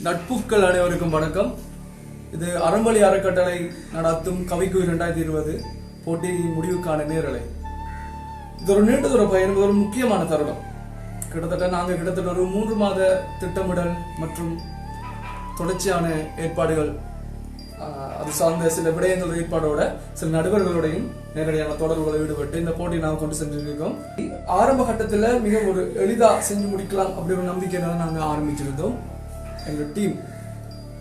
நட்புக்கள் அனைவருக்கும் வணக்கம். இது அறம்பலி அறக்கட்டளை நடத்தும் கவிக்கு இரண்டாயிரத்தி இருபது போட்டி முடிவுக்கான நேரலை. இது ஒரு நீண்ட தூர பயணம் ஒரு முக்கியமான தருணம். கிட்டத்தட்ட நாங்கள் கிட்டத்தட்ட ஒரு மூன்று மாத திட்டமிடல் மற்றும் தொடர்ச்சியான ஏற்பாடுகள் அது சார்ந்த சில விடயங்கள் ஏற்பாடோட சில நடுவர்களுடையும் நேரடியான தொடர்புகளை ஈடுபட்டு இந்த போட்டியை நாம் கொண்டு சென்றிருக்கோம். ஆரம்ப கட்டத்தில் மிக ஒரு எளிதாக செஞ்சு முடிக்கலாம் அப்படி ஒரு நம்பிக்கையில நாங்கள் ஆரம்பிச்சிருந்தோம். எங்களோட டீம்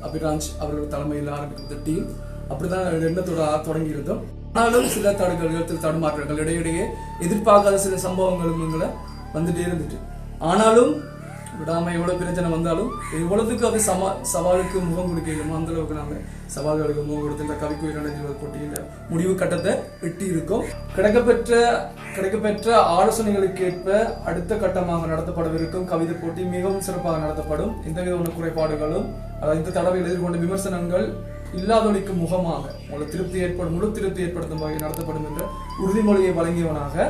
அபிராஜ் அவர்கள் தலைமையில் ஆரம்பித்த டீம் அப்படிதான் எண்ணத்தோட தொடங்கி இருந்தோம் ஆனாலும் சில தடுக்கல்கள் சில தடுமாற்றங்கள் இடையிடையே எதிர்பார்க்காத சில சம்பவங்களும் எங்களை வந்துட்டே இருந்துட்டு. ஆனாலும் விடாம எவ்வளவு பிரச்சனை வந்தாலும் எவ்வளோத்துக்கு அது சமா சவாலுக்கு முகம் கொடுக்கலுமோ அந்த அளவுக்கு நாங்க சவால்களுக்கு முகம் கொடுத்து இந்த கவிக்கு இரண்டாயிரத்தி போட்டியில முடிவு கட்டத்தை எட்டி இருக்கோம் கிடைக்கப்பெற்ற கிடைக்கப்பெற்ற ஆலோசனைகளுக்கு ஏற்ப அடுத்த கட்டமாக நடத்தப்படவிருக்கும் கவிதை போட்டி மிகவும் சிறப்பாக நடத்தப்படும். எந்த விதமான குறைபாடுகளும் அதாவது இந்த தடவையில் எதிர்கொண்ட விமர்சனங்கள் இல்லாதொழிக்கும் முகமாக உங்களுக்கு திருப்தி ஏற்படும் முழு திருப்தி ஏற்படுத்தும் வகையில் நடத்தப்படும் என்ற உறுதிமொழியை வழங்கியவனாக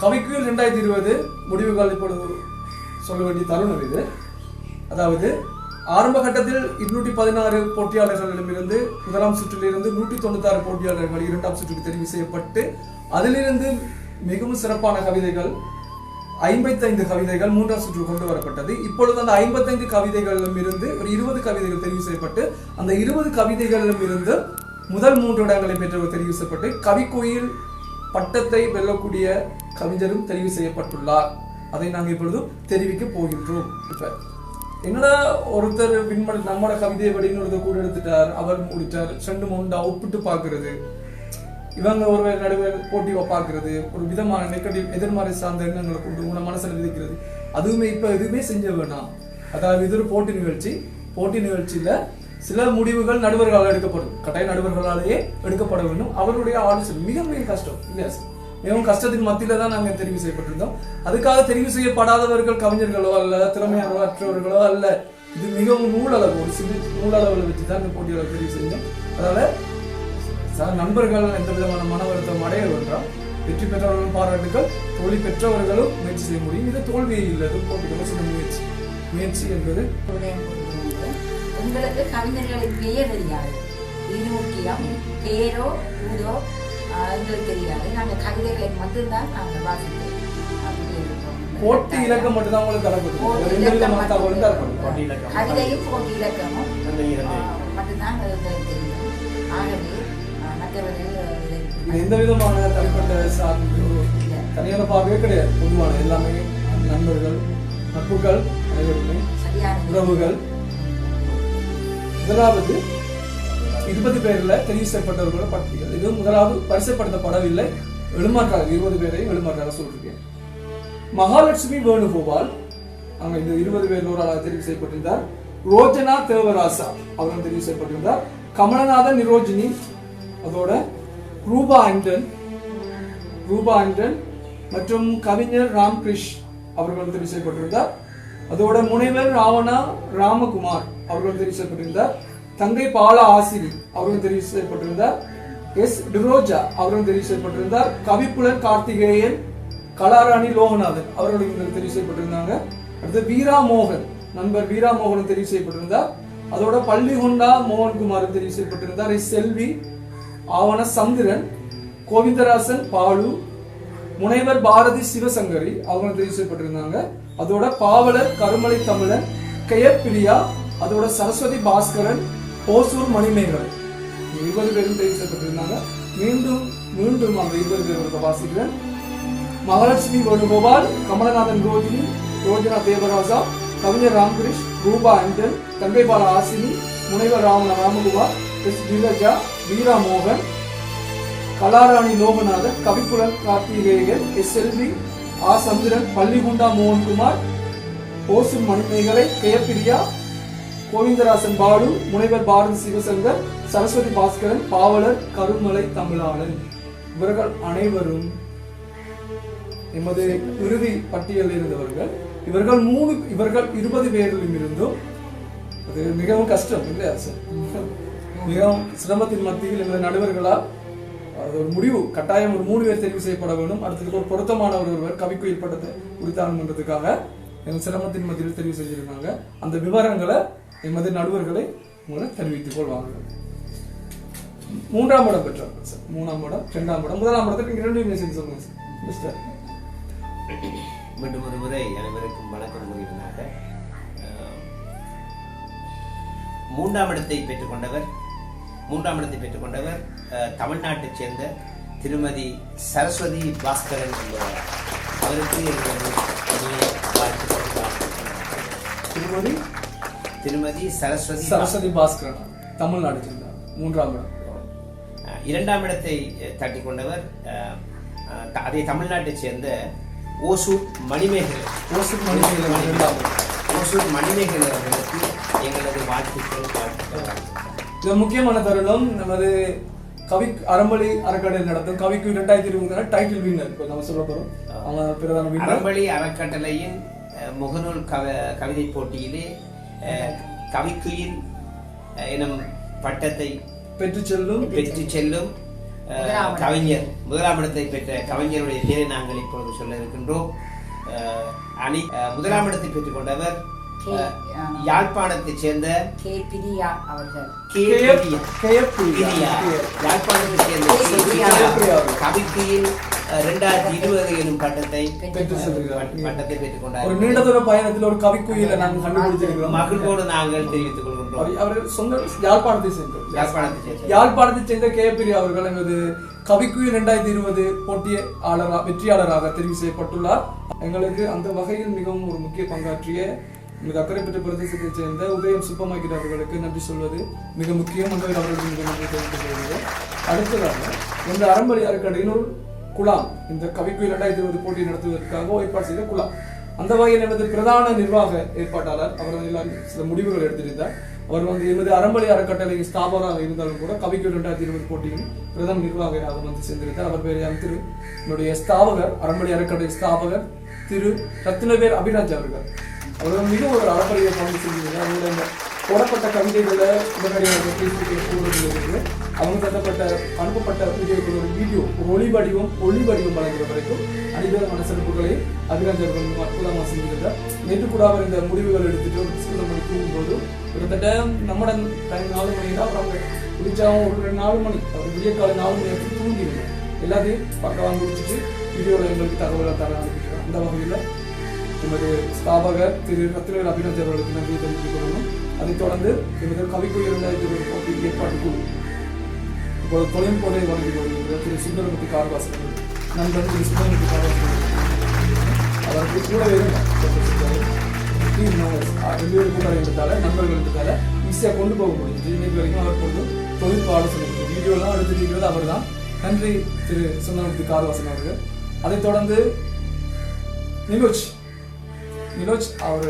கவிக்குயில் ரெண்டாயிரத்தி இருபது முடிவுகள் இப்பொழுது சொல்ல வேண்டிய தருணம் இது. அதாவது ஆரம்ப கட்டத்தில் இருநூற்றி பதினாறு போட்டியாளர்களிடமிருந்து முதலாம் சுற்றிலிருந்து நூற்றி தொண்ணூத்தாறு போட்டியாளர்கள் இரண்டாம் சுற்றுக்கு தெரிவு செய்யப்பட்டு அதிலிருந்து மிகவும் சிறப்பான கவிதைகள் ஐம்பத்தைந்து கவிதைகள் மூன்றாம் சுற்று கொண்டு வரப்பட்டது. இப்பொழுது அந்த ஐம்பத்தைந்து கவிதைகளிலும் இருந்து ஒரு இருபது கவிதைகள் தெரிவு செய்யப்பட்டு அந்த இருபது கவிதைகளிலும் இருந்து முதல் மூன்று இடங்களை பெற்றவர் தெரிவு செய்யப்பட்டு கவிக்கோயில் பட்டத்தை வெல்லக்கூடிய கவிஞரும் தெரிவு செய்யப்பட்டுள்ளார். அதை நாங்கள் இப்பொழுது தெரிவிக்க போகின்றோம். இப்போ என்னடா ஒருத்தர் விண்மணி நம்மளோட கவிதையை படி ஒருத்தர் கூட எடுத்துட்டார் அவர் முடித்தார் ரெண்டு மூண்டா ஒப்பிட்டு பார்க்கறது. இவங்க ஒரு நடுவர் போட்டி பார்க்கறது ஒரு விதமான நெகட்டிவ் எதிர்மறை சார்ந்த எண்ணங்களை கொண்டு உங்களை மனசில் விதிக்கிறது. அதுவுமே இப்போ எதுவுமே செஞ்ச வேணாம். அதாவது இது ஒரு போட்டி நிகழ்ச்சி. போட்டி நிகழ்ச்சியில் சில முடிவுகள் நடுவர்களால் எடுக்கப்படும். கட்டாய நடுவர்களாலேயே எடுக்கப்பட வேண்டும். அவருடைய ஆலோசனை மிக மிக கஷ்டம். இல்லையா சார்? மிகவும் கஷ்டத்தின் மத்தியில தான் நாங்கள் தெரிவு செய்யப்பட்டிருந்தோம். அதுக்காக தெரிவு செய்யப்படாதவர்கள் கவிஞர்களோ அல்ல திறமையற்றவர்களோ அல்ல. இது மிகவும் நூலளவு ஒரு சிறு நூலளவில் வச்சு தான் இந்த போட்டிகளை தெரிவு செஞ்சோம். அதனால சார் நண்பர்கள் எந்த விதமான மன வருத்தம் அடைய வேண்டாம். வெற்றி பெற்றவர்களும் பாராட்டுகள் தோல்வி பெற்றவர்களும் முயற்சி செய்ய முடியும். இது தோல்வியே இல்லை. இது போட்டிகளை சில முயற்சி முயற்சி என்பது. உங்களுக்கு கவிஞர்களின் பெயர் தெரியாது. இது முக்கியம். பேரோ ஊரோ எங்களுக்கு தெரியாது. நாங்கள் கவிதைகளை மட்டும்தான் நாங்கள் இருக்கோம். போட்டி இலக்கம் மட்டும்தான் உங்களுக்கு தரப்படும். கவிதையும் போட்டி இலக்கமும். மட்டும்தான் எங்களுக்கு தெரியும். ஆகவே மற்றவர்கள் எந்த விதமான தனிப்பட்ட சார்பு. தனியான பார்வையே கிடையாது. பொதுவான எல்லாமே நண்பர்கள் நட்புகள் அனைவருமே உறவுகள். முதலாவது இருபது பேர்ல தெரிவு செய்யப்பட்டவர்களோட பட்டியல். இது முதலாவது பரிசப்படுத்தப்படவில்லை. வெளிமாற்றாக இருபது பேரையும் வெளிமாற்றாக சொல்றேன் மகாலட்சுமி வேணுகோபால் அங்க இந்த இருபது பேர் ஒரு ஆளாக தெரிவு செய்யப்பட்டிருந்தார். ரோஜனா தேவராசா அவரும் தெரிவு செய்யப்பட்டிருந்தார். கமலநாதன் நிரோஜினி அதோட ரூபா ஆண்டன் ரூபா ஆண்டன் மற்றும் கவிஞர் ராம்கிருஷ் அவர்கள் தெரிவு செய்யப்பட்டிருந்தார். அதோட முனைவர் ராவணா ராமகுமார் அவர்கள் தெரிவு செய்யப்பட்டிருந்தார். தங்கை பால ஆசிரி அவரும் தெரிவு செய்யப்பட்டிருந்தார். எஸ். டிரோஜா அவரும் தெரிவு செய்யப்பட்டிருந்தார். கவிப்புலன் கார்த்திகேயன் கலாராணி லோகநாதன் அவர்களும் இங்க தெரிவு செய்யப்பட்டிருந்தாங்க. அடுத்து வீரா மோகன் நண்பர் வீரா மோகன் தெரிவு செய்யப்பட்டிருந்தார். அதோட பள்ளிகொண்டா மோகன்குமார் தெரிவு செய்யப்பட்டிருந்தார். எஸ். செல்வி ஆவண சந்திரன் கோவிந்தராசன் பாலு முனைவர் பாரதி சிவசங்கரி அவங்க தெரிவு செய்யப்பட்டிருந்தாங்க. அதோட பாவலர் கருமலை தமிழன் கெயப்பிரியா அதோட சரஸ்வதி பாஸ்கரன் ஓசூர் மணிமேகலை. இருபது பேரும் தெரிவு செய்யப்பட்டிருந்தாங்க மீண்டும் மீண்டும் அந்த இருபது பேர் வாசிக்கிறேன். மகாலட்சுமி வேணுகோபால் கமலநாதன் ரோஜினி ரோஜனா தேவராஜா கவிஞர் ராம்கிரிஷ் ரூபா அஞ்சல் தங்கைபால ஆசினி முனைவர் ராம ராமகுமார் எஸ். விரஜா வீரா மோகன் கலாராணி லோகநாதன் கவிப்புலன் கார்த்திகேயன் எஸ். எல்வி ஆ. சந்திரன் பள்ளிகுண்டா மோகன்குமார் ஓசூர் மணிமேகலை கெயப்பிரியா கோவிந்தராசன் பாலு முனைவர் பாரதி சிவசங்கர் சரஸ்வதி பாஸ்கரன் பாவலர் கருமலை தமிழாளன். இவர்கள் அனைவரும் எமது இறுதி பட்டியலில் இருந்தவர்கள். இவர்கள் மூணு இவர்கள் இருபது பேரிலும் இருந்தும் அது மிகவும் கஷ்டம் இல்லையா சார்? மிகவும் சிரமத்தின் மத்தியில் எமது நடுவர்களால் அது ஒரு முடிவு கட்டாயம் ஒரு மூணு பேர் தெரிவு செய்யப்பட வேண்டும். அடுத்ததுக்கு ஒரு பொருத்தமான ஒரு ஒருவர் கவிக்குயில் பட்டத்தை உரித்தானம் பண்றதுக்காக எங்கள் சிரமத்தின் மத்தியில் தெரிவு செஞ்சிருக்காங்க அந்த விவரங்களை எமது நடுவர்களை உங்களை தெரிவித்துக் கொள்வார்கள். மூன்றாம் இடம் பெற்றவர்கள் சார் மூணாம் இடம் இரண்டாம் இடம் முதலாம் இடத்துக்கு நீங்க ரெண்டு சேர்ந்து சொல்லுங்க சார். மிஸ்டர் மீண்டும் ஒரு முறை அனைவருக்கும் வணக்கம் கூறியவனாக அஹ், மூன்றாம் இடத்தை பெற்றுக்கொண்டவர் மூன்றாம் இடத்தை பெற்றுக்கொண்டவர் தமிழ்நாட்டைச் சேர்ந்த திருமதி சரஸ்வதி பாஸ்கரன் என்பவர். அவருக்கு எங்களது. திருமதி திருமதி சரஸ்வதி சரஸ்வதி பாஸ்கரன் தமிழ்நாடு சேர்ந்தார் மூன்றாம் இடம். இரண்டாம் இடத்தை அஹ், தட்டிக் கொண்டவர் அதே தமிழ்நாட்டைச் சேர்ந்த ஓசூர் மணிமேகலை. ஓசுக் மணிமேகலை இரண்டாம் ஓசூர் மணிமேகலை அவர்களுக்கு எங்களது வாழ்த்துக்கள் வாழ்த்துக்கள். இது முக்கியமான தருணம் நமது கவி அறம்பலி அறக்கடை நடத்தும் கவிக்கு இரண்டாயிரத்தி இருபது டைட்டில் வின்னர் இப்போ நம்ம சொல்ல போறோம். அவங்க பிரதான அறம்பளி அறக்கட்டளையின் முகநூல் கவ கவிதை போட்டியிலே கவிக்குயில் எனும் பட்டத்தை பெற்று செல்லும் பெற்று செல்லும். கவிஞர் முதலாம் இடத்தை பெற்ற கவிஞருடைய பேரை நாங்கள் இப்பொழுது சொல்ல இருக்கின்றோம் அஹ், அணி அஹ், முதலாம் இடத்தை பெற்றுக்கொண்டவர் கே- அஹ், ஆ. யாழ்ப்பாணத்தைச் சேர்ந்த. யாழ்ப்பாணத்தைச் சேர்ந்த. கவிக்குயில் ரெண்டாயிரத்தி இருபது எனும் பட்டத்தை பட்டத்தை பெற்றுக் கொண்டார் ஒரு பயணத்தில் ஒரு கவிக்குயில நாங்கள் கண்டுபிடிச்சிருக்கிறோம் மகிழ்வோடு நாங்கள் தெரிவித்துக் கொள்கின்றோம். அவர் அவர் சொந்த யாழ்ப்பாணத்தை யாழ்ப்பாணத்தை சேர்ந்த யாழ்ப்பாணத்தைச் சேர்ந்த கே பிரியா அவர்கள் எமது கவிக்குயில் இரண்டாயிரத்தி இருபது போட்டியாளராக வெற்றியாளராக தெரிவு செய்யப்பட்டுள்ளார். எங்களுக்கு அந்த வகையில் மிகவும் ஒரு முக்கிய பங்காற்றிய எமது அக்கரைப்பட்ட பிரதேசத்தைச் சேர்ந்த உதயம் சுப்பமாக்கிட் அவர்களுக்கு நன்றி சொல்வது மிக முக்கியம். அவர்களுக்கு மிக நன்றி தெரிவித்துக் கொள்கிறேன். அடுத்ததாக இந்த அறம்பலி அறக்கடையின் ஒரு குழாம் இந்த கவிக்குயில் இரண்டாயிரத்தி இருபது போட்டி நடத்துவதற்காக ஏற்பாடு செய்த குழாம் அந்த வகையில் எமது பிரதான நிர்வாக ஏற்பாட்டாளர் அவர் எல்லாம் சில முடிவுகள் எடுத்திருந்தார். அவர் வந்து எமது அறம்பளி அறக்கட்டளை ஸ்தாபராக இருந்தாலும் கூட கவிக்கு இரண்டாயிரத்தி இருபது போட்டியின் பிரதம நிர்வாகியாக வந்து சேர்ந்திருந்தார். அவர் பேர் யார்? திரு என்னுடைய ஸ்தாபகர் அறம்பளி அறக்கட்டளை ஸ்தாபகர் திரு ரத்னவேர் அபிராஜ் அவர்கள். அவர் மிக ஒரு அறப்படையை பங்கு செஞ்சிருந்தார். அவங்களோட இந்த போடப்பட்ட கவிதைகளை உடனடியாக பேசிட்டு அவங்க தரப்பட்ட அனுப்பப்பட்ட வீடியோக்கள் ஒரு வீடியோ ஒரு ஒளி வடிவம் ஒளி வடிவம் வழங்குற வரைக்கும் அனைவரமான சிறப்புகளை அபிராஜர்கள் அற்புதமாக செஞ்சிருந்தார் நேற்று கூட அவர் இந்த முடிவுகள் எடுத்துட்டு ஒரு ஸ்கூலில் மணி தூங்கும்போது கிட்டத்தட்ட நம்மட டைம் நாலு மணி தான் அவங்க குடிச்சாவும் ஒரு ரெண்டு நாலு மணி அவர் விடிய காலை நாலு மணி வரைக்கும் தூங்கிடுங்க எல்லாத்தையும் பக்கமாக முடிச்சுட்டு வீடியோவில் எங்களுக்கு தகவலை தர ஆரம்பிக்கிறார். அந்த வகையில் நமது ஸ்தாபகர் திரு ரத்னவேல் அபிராஜ் அவர்களுக்கு நன்றி தெரிவித்துக் கொள்ளணும் அதைத் தொடர்ந்து இவர்கள் கவிக்குயில் இரண்டாயிரத்தி இருபது போட்டி ஏற்பாட்டு குழு இப்போது தொழில்நுட்பத்தை வழங்கி வருகின்ற திரு. சுந்தரமூர்த்தி கார்வாசன் நண்பன் திரு. சுந்தரமூர்த்தி கார்வாசன் அவருக்கு கூடவே ரெண்டு கூட இருந்ததால நண்பர்கள் இருந்ததால ஈஸியாக கொண்டு போக முடிஞ்சு இன்னைக்கு வரைக்கும் அவர் கொண்டு தொழில்நுட்ப ஆலோசனை வீடியோலாம் எடுத்துட்டு அவர் தான் நன்றி திரு. சுந்தரமூர்த்தி கார்வாசன் அவர்கள். அதைத் தொடர்ந்து நிலோஜ் வினோஜ் அவர்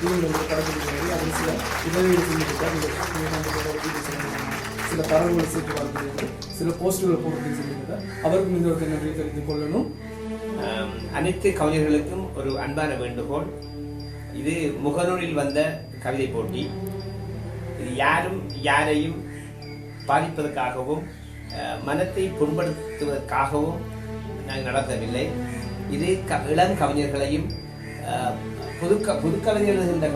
டீமில் வந்து கடைபிடிக்கிறது அதில் சில உதவிகள் செஞ்சுருக்கார் சில தரவுகளை சேர்த்து வாழ்க்கிறது சில போஸ்டர்களை போட்டு செஞ்சிருக்கார் அவருக்கு இந்த ஒரு நன்றி தெரிந்து கொள்ளணும். அனைத்து கவிஞர்களுக்கும் ஒரு அன்பான வேண்டுகோள். இது முகநூலில் வந்த கவிதை போட்டி. இது யாரும் யாரையும் பாதிப்பதற்காகவும் மனத்தை புண்படுத்துவதற்காகவும் நாங்கள் நடத்தவில்லை. இது க இளம் கவிஞர்களையும் புதுக்க புது எழுதுகின்ற